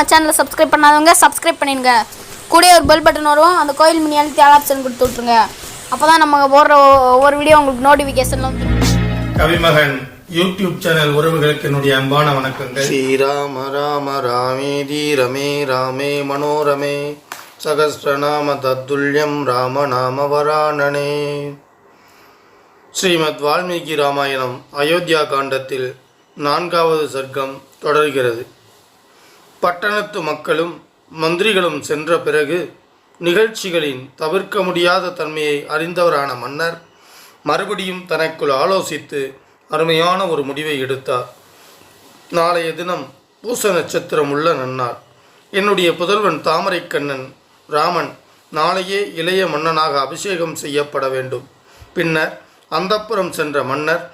நம்ம சேனலை சப்ஸ்கிரைப் பண்ணாதவங்க சப்ஸ்கிரைப் பண்ணிடுங்க. கூட ஒரு பெல் பட்டன் வரும். அந்த கோயில் மணி அழுத்தி ஆல் ஆப்ஷன் கொடுத்து விட்ருங்க அப்போ தான் நம்ம போடுற ஒவ்வொரு வீடியோ உங்களுக்கு நோட்டிஃபிகேஷன் வந்து கவிமகன் யூடியூப் சேனல் உறவுகளுக்கு என்னுடைய அன்பான வணக்கங்கள். ஸ்ரீராம ராம ரமே ராமே மனோரமே. சகஸ்ரநாம தத்துல்யம் ராம நாம வராணனே. ஸ்ரீமத் வால்மீகி ராமாயணம் அயோத்தியா காண்டத்தில் நான்காவது சர்க்கம் தொடர்கிறது. பட்டணத்து மக்களும் மந்திரிகளும் சென்ற பிறகு நிகழ்ச்சிகளின் தவிர்க்க முடியாத தன்மையை அறிந்தவரான மன்னர் மறுபடியும் தனக்குள் ஆலோசித்து அருமையான ஒரு முடிவை எடுத்தார். நாளைய தினம் பூச நட்சத்திரம் உள்ள நன்னார் என்னுடைய புதல்வன் தாமரைக்கண்ணன் ராமன் நாளையே இளைய மன்னனாக அபிஷேகம் செய்யப்பட வேண்டும். பின்னர் அந்தப்புறம் சென்ற மன்னர்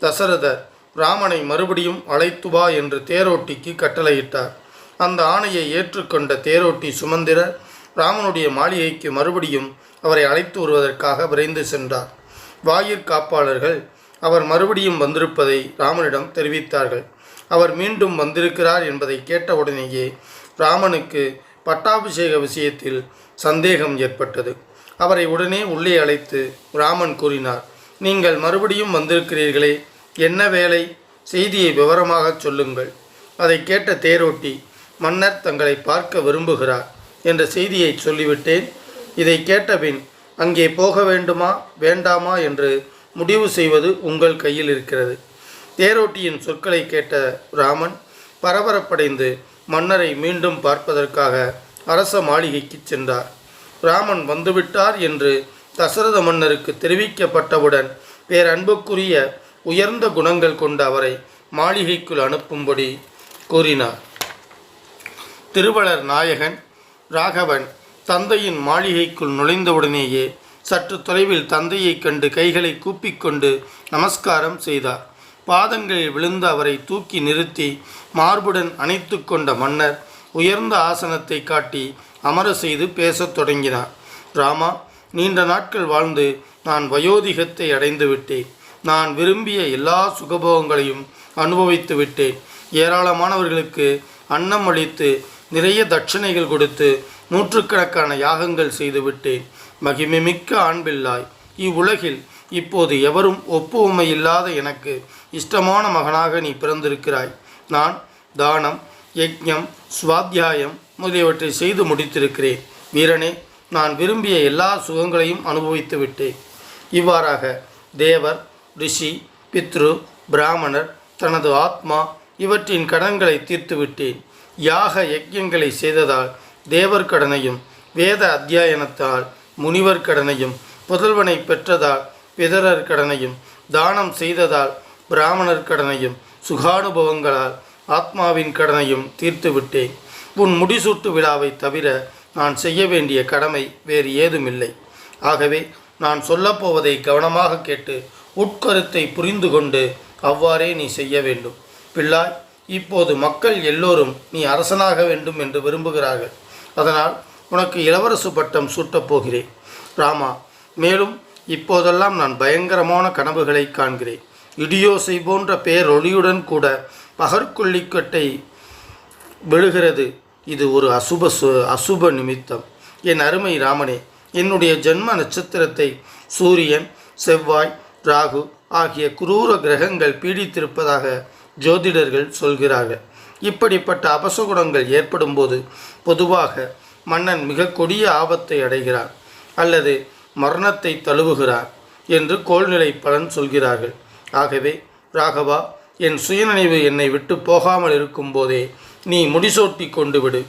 தசரதர் ராமனை மறுபடியும் அழைத்து வா என்று தேரோட்டிக்கு கட்டளையிட்டார். அந்த ஆணையை ஏற்றுக்கொண்ட தேரோட்டி சுமந்திரர் ராமனுடைய மாளிகைக்கு மறுபடியும் அவரை அழைத்து வருவதற்காக விரைந்து சென்றார். வாயிற்காப்பாளர்கள் அவர் மறுபடியும் வந்திருப்பதை ராமனிடம் தெரிவித்தார்கள். அவர் மீண்டும் வந்திருக்கிறார் என்பதை கேட்டவுடனேயே ராமனுக்கு பட்டாபிஷேக விஷயத்தில் சந்தேகம் ஏற்பட்டது. அவரை உடனே உள்ளே அழைத்து ராமன் கூறினார் நீங்கள் மறுபடியும் வந்திருக்கிறீர்களே என்ன வேலை? செய்தியை விவரமாகச் சொல்லுங்கள். அதை கேட்ட தேரோட்டி மன்னர் தங்களை பார்க்க விரும்புகிறார் என்ற செய்தியை சொல்லிவிட்டேன். இதை கேட்டபின் அங்கே போக வேண்டுமா வேண்டாமா? என்று முடிவு செய்வது உங்கள் கையில் இருக்கிறது. தேரோட்டியின் சொற்களை கேட்ட ராமன் பரபரப்படைந்து மன்னரை மீண்டும் பார்ப்பதற்காக அரச மாளிகைக்கு சென்றார். ராமன் வந்துவிட்டார் என்று தசரத மன்னருக்கு தெரிவிக்கப்பட்டவுடன் பேரன்புக்குரிய உயர்ந்த குணங்கள் கொண்ட அவரை மாளிகைக்குள் அனுப்பும்படி கூறினார். திருவளர் நாயகன் ராகவன் தந்தையின் மாளிகைக்குள் நுழைந்தவுடனேயே சற்று தொலைவில் தந்தையைக் கண்டு கைகளை கூப்பிக்கொண்டு நமஸ்காரம் செய்தார். பாதங்களில் விழுந்த அவரை தூக்கி நிறுத்தி மார்புடன் அணைத்து கொண்ட மன்னர் உயர்ந்த ஆசனத்தை காட்டி அமர செய்து பேசத் தொடங்கினார். ராமா நீண்ட நாட்கள் வாழ்ந்து நான் வயோதிகத்தை அடைந்து விட்டேன். நான் விரும்பிய எல்லா சுகபோகங்களையும் அனுபவித்து விட்டேன். ஏராளமானவர்களுக்கு அன்னம் அளித்து நிறைய தட்சிணைகள் கொடுத்து நூற்றுக்கணக்கான யாகங்கள் செய்துவிட்டேன் மகிமைமிக்க ஆண்பில்லாய் இவ்வுலகில் இப்போது எவரும் ஒப்புவமை இல்லாத எனக்கு இஷ்டமான மகனாக நீ பிறந்திருக்கிறாய். நான் தானம் யஜ்யம் சுவாத்தியாயம் முதலியவற்றை செய்து முடித்திருக்கிறேன். வீரனே நான் விரும்பிய எல்லா சுகங்களையும் அனுபவித்து விட்டேன் இவ்வாறாக தேவர் ரிஷி பித்ரு பிராமணர் தனது ஆத்மா இவற்றின் கடன்களை தீர்த்துவிட்டேன். யாக யக்கியங்களை செய்ததால் தேவர் கடனையும் வேத அத்தியாயனத்தால் முனிவர் கடனையும் புதல்வனை பெற்றதால் பிதரர் கடனையும் தானம் செய்ததால் பிராமணர் கடனையும் சுகானுபவங்களால் ஆத்மாவின் கடனையும் தீர்த்துவிட்டேன். உன் முடிசூட்டு விழாவை தவிர நான் செய்ய வேண்டிய கடமை வேறு ஏதுமில்லை. ஆகவே நான் சொல்லப்போவதை கவனமாக கேட்டு உட்கருத்தை புரிந்து கொண்டு அவ்வாறே நீ செய்ய வேண்டும். பிள்ளாய் இப்போது மக்கள் எல்லோரும் நீ அரசனாக வேண்டும் என்று விரும்புகிறார்கள். அதனால் உனக்கு இளவரசு பட்டம் சூட்டப் போகிறேன். ராமா மேலும் இப்போதெல்லாம் நான் பயங்கரமான கனவுகளை காண்கிறேன். இடியோசை போன்ற பேரொளியுடன் கூட பகற்கொள்ளிக்கட்டை விழுகிறது. இது ஒரு அசுப சு அசுப நிமித்தம். என் அருமை ராமனே என்னுடைய ஜென்ம நட்சத்திரத்தை சூரியன் செவ்வாய் ராகு ஆகிய குரூர கிரகங்கள் பீடித்திருப்பதாக ஜோதிடர்கள் சொல்கிறார்கள். இப்படிப்பட்ட அபசகுணங்கள் ஏற்படும்போது பொதுவாக மன்னன் மிக கொடிய ஆபத்தை அடைகிறார் அல்லது மரணத்தை தழுவுகிறார் என்று கோள்நிலை பலன் சொல்கிறார்கள். ஆகவே ராகவா என் சுயநினைவு என்னை விட்டு போகாமல் இருக்கும்போதே நீ முடிசூட்டி கொண்டு விடு.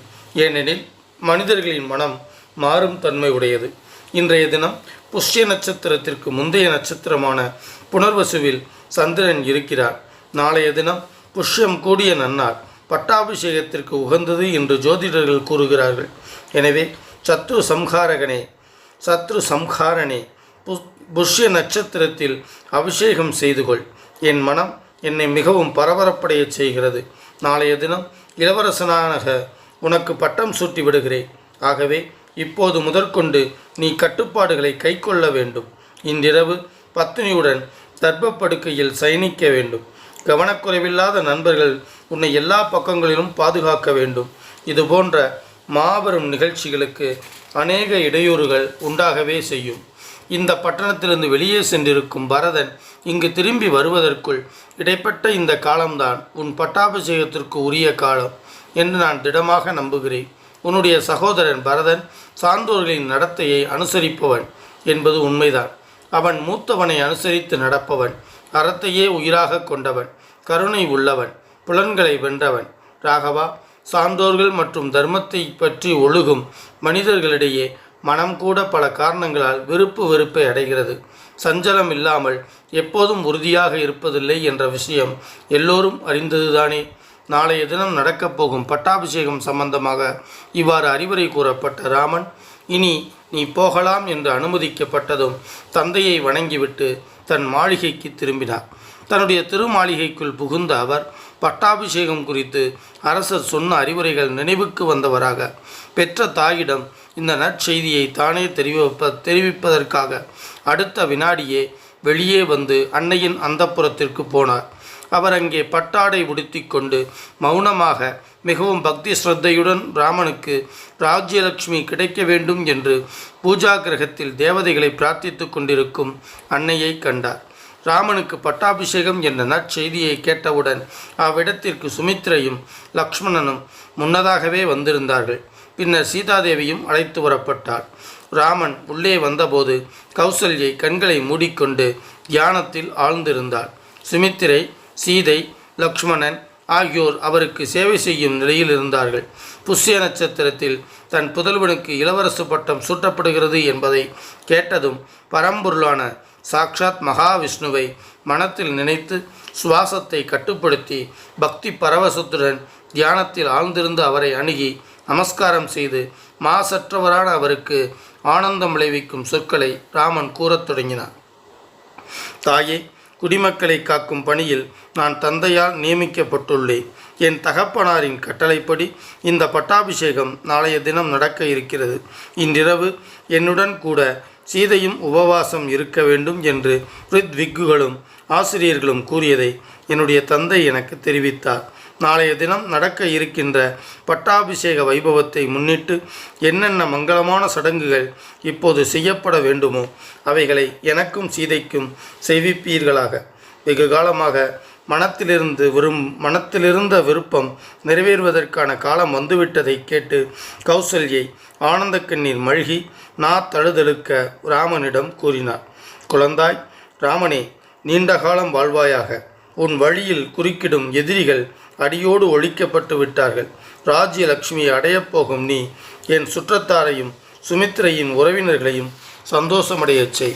ஏனெனில் மனிதர்களின் மனம் மாறும் தன்மை உடையது. இன்றைய தினம் புஷ்ய நட்சத்திரத்திற்கு முந்தைய நட்சத்திரமான புனர்வசுவில் சந்திரன் இருக்கிறார். நாளைய தினம் புஷ்யம் கூடிய நன்னார் பட்டாபிஷேகத்திற்கு உகந்தது என்று ஜோதிடர்கள் கூறுகிறார்கள். எனவே சத்ரு சம்ஹாரகனே சத்ரு சம்ஹாரனே புஷ்ய நட்சத்திரத்தில் அபிஷேகம் செய்து கொள். என் மனம் என்னை மிகவும் பரபரப்படையச் செய்கிறது. நாளைய தினம் இளவரசனாக உனக்கு பட்டம் சூட்டி விடுகிறேன். ஆகவே இப்போது முதற்கொண்டு நீ கட்டுப்பாடுகளை கைக்கொள்ள வேண்டும். இன்றிரவு பத்தினியுடன் தர்ப்பப்படுக்கையில் சயனிக்க வேண்டும். கவனக்குறைவில்லாத நண்பர்கள் உன்னை எல்லா பக்கங்களிலும் பாதுகாக்க வேண்டும். இது போன்ற மாபெரும் நிகழ்ச்சிகளுக்கு அநேக இடையூறுகள் உண்டாகவே செய்யும். இந்த பட்டணத்திலிருந்து வெளியே சென்றிருக்கும் பரதன் இங்கு திரும்பி வருவதற்குள் இடைப்பட்ட இந்த காலம்தான் உன் பட்டாபிஷேகத்திற்கு உரிய காலம் என்று நான் திடமாக நம்புகிறேன். உன்னுடைய சகோதரன் பரதன் சான்றோர்களின் நடத்தையை அனுசரிப்பவன் என்பது உண்மைதான். அவன் மூத்தவனை அனுசரித்து நடப்பவன். அறத்தையே உயிராக கொண்டவன் கருணை உள்ளவன் புலன்களை வென்றவன். ராகவா சான்றோர்கள் மற்றும் தர்மத்தை பற்றி ஒழுகும் மனிதர்களிடையே மனம் கூட பல காரணங்களால் விருப்பு வெறுப்பை அடைகிறது. சஞ்சலம் இல்லாமல் எப்போதும் உறுதியாக இருப்பதில்லை என்ற விஷயம் எல்லோரும் அறிந்ததுதானே. நாளைய தினம் நடக்கப் போகும் பட்டாபிஷேகம் சம்பந்தமாக இவ்வாறு அறிவுரை கூறப்பட்ட ராமன் இனி நீ போகலாம் என்று அனுமதிக்கப்பட்டதும் தந்தையை வணங்கிவிட்டு தன் மாளிகைக்கு திரும்பினார். தன்னுடைய திருமாளிகைக்குள் புகுந்த அவர் பட்டாபிஷேகம் குறித்து அரசர் சொன்ன அறிவுரைகள் நினைவுக்கு வந்தவராக பெற்ற தாயிடம் இந்த நற்செய்தியை தானே தெரிவிப்ப தெரிவிப்பதற்காக அடுத்த வினாடியே வெளியே வந்து அன்னையின் அந்தப்புறத்திற்கு போனார். அவர் அங்கே பட்டாடை உடுத்தி கொண்டு மௌனமாக மிகவும் பக்தி ஸ்ரத்தையுடன் ராமனுக்கு ராஜ்யலட்சுமி கிடைக்க வேண்டும் என்று பூஜா கிரகத்தில் தேவதைகளை பிரார்த்தித்து கொண்டிருக்கும் அன்னையை கண்டார். ராமனுக்கு பட்டாபிஷேகம் என்ற நற்செய்தியை கேட்டவுடன் அவ்விடத்திற்கு சுமித்ரையும் லக்ஷ்மணனும் முன்னதாகவே வந்திருந்தார்கள். பின்னர் சீதாதேவியும் அழைத்து வரப்பட்டார். ராமன் உள்ளே வந்தபோது கௌசல்யை கண்களை மூடிக்கொண்டு தியானத்தில் ஆழ்ந்திருந்தாள் சுமித்திரை சீதை லக்ஷ்மணன் ஆகியோர் அவருக்கு சேவை செய்யும் நிலையில் இருந்தார்கள். புஷ்ய நட்சத்திரத்தில் தன் புதல்வனுக்கு இளவரசு பட்டம் சூட்டப்படுகிறது என்பதை கேட்டதும் பரம்பொருளான சாக்ஷாத் மகாவிஷ்ணுவை மனத்தில் நினைத்து சுவாசத்தை கட்டுப்படுத்தி பக்தி பரவசத்துடன் தியானத்தில் ஆழ்ந்திருந்து அவரை அணுகி நமஸ்காரம் செய்து மாசற்றவரான அவருக்கு ஆனந்தம் விளைவிக்கும் சொற்களை ராமன் கூறத் தொடங்கினார். தாயே குடிமக்களை காக்கும் பணியில் நான் தந்தையால் நியமிக்கப்பட்டுள்ளேன். என் தகப்பனாரின் கட்டளைப்படி இந்த பட்டாபிஷேகம் நாளைய தினம் நடக்க இருக்கிறது. இன்றிரவு என்னுடன் கூட சீதையும் உபவாசம் இருக்க வேண்டும் என்று ரித்விக்குகளும் ஆசிரியர்களும் கூறியதை என்னுடைய தந்தை எனக்கு தெரிவித்தார். நாளைய தினம் நடக்க இருக்கின்ற பட்டாபிஷேக வைபவத்தை முன்னிட்டு என்னென்ன மங்களமான சடங்குகள் இப்போது செய்யப்பட வேண்டுமோ அவைகளை எனக்கும் சீதைக்கும் செய்விப்பீர்களாக. வெகு காலமாக மனத்திலிருந்து விரும் மனத்திலிருந்த விருப்பம் நிறைவேறுவதற்கான காலம் வந்துவிட்டதை கேட்டு கௌசல்யை ஆனந்த கண்ணீர் மழுகி நா தழுதழுக்க ராமனிடம் கூறினார். குழந்தாய் ராமனே நீண்ட காலம் வாழ்வாயாக. உன் வழியில் குறுக்கிடும் எதிரிகள் அடியோடு ஒழிக்கப்பட்டு விட்டார்கள். ராஜ்யலக்ஷ்மியை அடையப் போகும் நீ என் சுற்றத்தாரையும் சுமித்திரையின் உறவினர்களையும் சந்தோஷமடையச் செய்.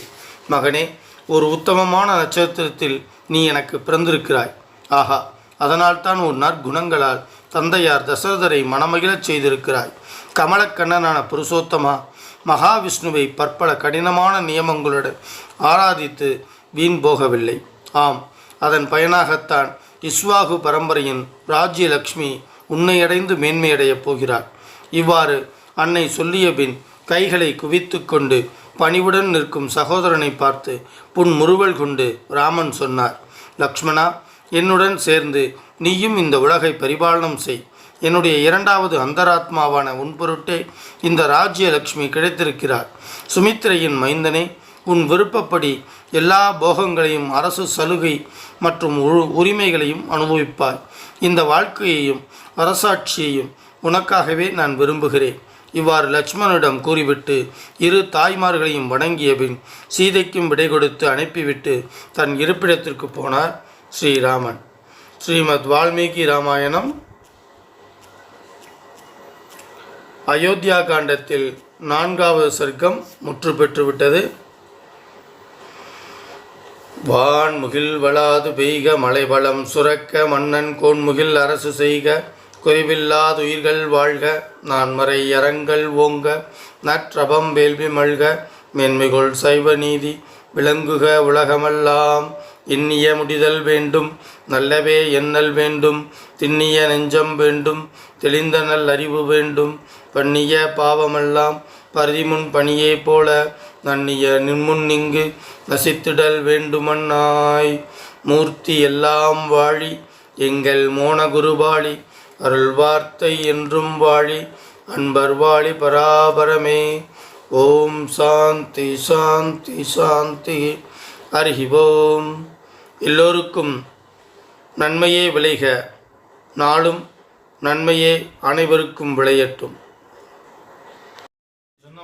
மகனே ஒரு உத்தமமான நட்சத்திரத்தில் நீ எனக்கு பிறந்திருக்கிறாய். ஆஹா அதனால்தான் உன் நற்குணங்களால் தந்தையார் தசரதரை மனமகிழச் செய்திருக்கிறாய். கமலக்கண்ணனான புருஷோத்தமா மகாவிஷ்ணுவை பற்பல கடினமான நியமங்களுடன் ஆராதித்து வீண் போகவில்லை. ஆம் அதன் பயனாகத்தான் இஸ்வாகு பரம்பரையின் ராஜ்யலக்ஷ்மி உன்னையடைந்து மேன்மையடையப் போகிறார். இவ்வாறு அன்னை சொல்லிய பின் கைகளை குவித்து கொண்டு பணிவுடன் நிற்கும் சகோதரனை பார்த்து புன்முறுவல் கொண்டு ராமன் சொன்னார் லக்ஷ்மணா என்னுடன் சேர்ந்து நீயும் இந்த உலகை பரிபாலனம் செய். என்னுடைய இரண்டாவது அந்தராத்மாவான உன் பொருட்டே இந்த ராஜ்யலக்ஷ்மி கிடைத்திருக்கிறார். சுமித்திரையின் மைந்தனே உன் விருப்பப்படி எல்லா போகங்களையும் அரசு சலுகை மற்றும் உ- உரிமைகளையும் அனுபவிப்பாய். இந்த வாழ்க்கையையும் அரசாட்சியையும் உனக்காகவே நான் விரும்புகிறேன். இவ்வாறு லட்சுமணனிடம் கூறிவிட்டு இரு தாய்மார்களையும் வணங்கிய பின் சீதைக்கும் விடை கொடுத்து அனுப்பிவிட்டு தன் இருப்பிடத்திற்கு போனார் ஸ்ரீராமன். ஸ்ரீமத் வால்மீகி ராமாயணம் அயோத்தியா காண்டத்தில் நான்காவது சர்க்கம் முற்று பெற்றுவிட்டது வான்முகில் வளாது பெய்க மலைவளம் சுரக்க மன்னன் கோன்முகில் அரசு செய்க குறைவில்லாதுயிர்கள் வாழ்க நான்மறை அறங்கள் ஓங்க நற்றபம் வேள்வி மல்க மேன்மைகொள் சைவ நீதி விளங்குக உலகமெல்லாம். எண்ணிய முடிதல் வேண்டும் நல்லவே எண்ணல் வேண்டும் திண்ணிய நெஞ்சம் வேண்டும் தெளிந்த நல் அறிவு வேண்டும் பண்ணிய பாவமெல்லாம் பருதிமுன் பணியே போல நன்னிய நின்முன்னிங்கு இங்கு நசித்திடல் வேண்டுமன்னாய். மூர்த்தி எல்லாம் வாழி எங்கள் மோன குருபாளி அருள் வார்த்தை என்றும் வாழி அன்பர் வாழி பராபரமே. ஓம் சாந்தி சாந்தி சாந்தி. ஹரிஹி ஓம் எல்லோருக்கும் நன்மையே விளைக. நாளும் நன்மையே அனைவருக்கும் விளையட்டும்.